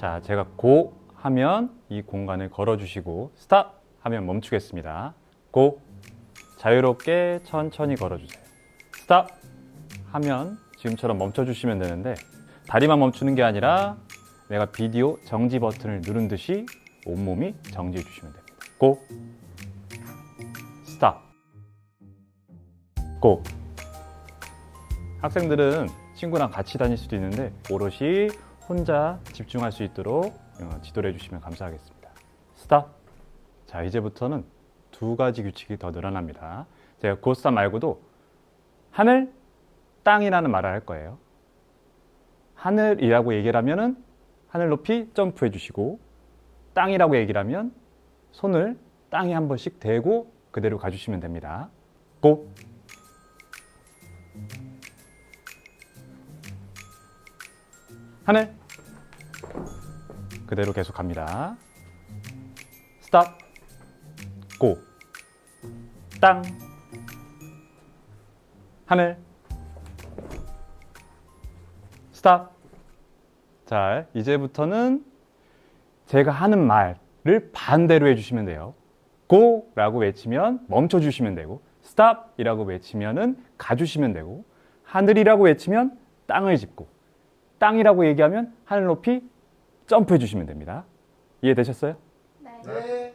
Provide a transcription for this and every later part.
자, 제가 고 하면 이 공간을 걸어주시고 스탑 하면 멈추겠습니다. 고 자유롭게 천천히 걸어주세요. 스탑 하면 지금처럼 멈춰주시면 되는데 다리만 멈추는 게 아니라 내가 비디오 정지 버튼을 누른 듯이 온몸이 정지해 주시면 됩니다. 고 스탑 고 학생들은 친구랑 같이 다닐 수도 있는데 오롯이 혼자 집중할 수 있도록 어, 지도를 해주시면 감사하겠습니다. 스탑. 자 이제부터는 두 가지 규칙이 더 늘어납니다. 제가 고스탑 말고도 하늘, 땅이라는 말을 할 거예요. 하늘이라고 얘기를 하면은 하늘 높이 점프해 주시고 땅이라고 얘기를 하면 손을 땅에 한 번씩 대고 그대로 가주시면 됩니다. 고! 하늘 그대로 계속 갑니다. 스탑. 고! 땅. 하늘. 스탑. 자 이제부터는 제가 하는 말을 반대로 해주시면 돼요. 고 라고 외치면 멈춰 주시면 되고 스탑 이라고 외치면은 가주시면 되고 하늘이라고 외치면 땅을 짚고 땅이라고 얘기하면 하늘 높이 점프해 주시면 됩니다. 이해되셨어요? 네.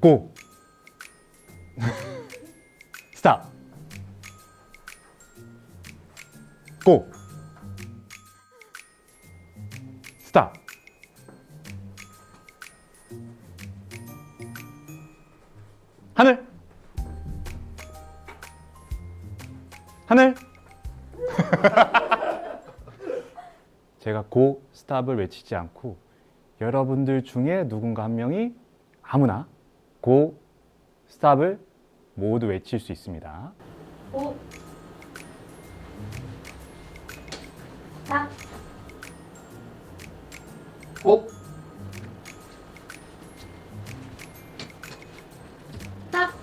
고. 스탑. 고. 스탑. 하늘. 하늘 제가 고 스탑을 외치지 않고 여러분들 중에 누군가 한 명이 아무나 고 스탑을 모두 외칠 수 있습니다. 오. 딱. 고! 딱.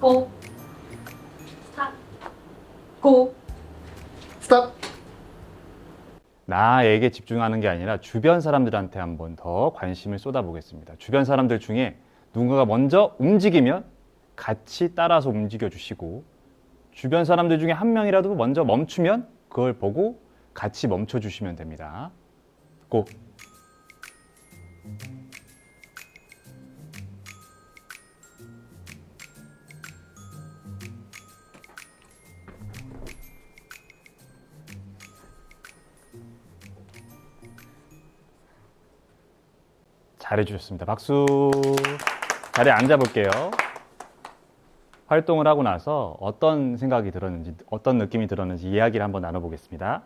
고. 딱. 고. 스탑! 나에게 집중하는 게 아니라 주변 사람들한테 한번 더 관심을 쏟아보겠습니다. 주변 사람들 중에 누군가가 먼저 움직이면 같이 따라서 움직여 주시고 주변 사람들 중에 한 명이라도 먼저 멈추면 그걸 보고 같이 멈춰 주시면 됩니다. 고. 잘해주셨습니다. 박수. 자리에 앉아볼게요. 활동을 하고 나서 어떤 생각이 들었는지, 어떤 느낌이 들었는지 이야기를 한번 나눠보겠습니다.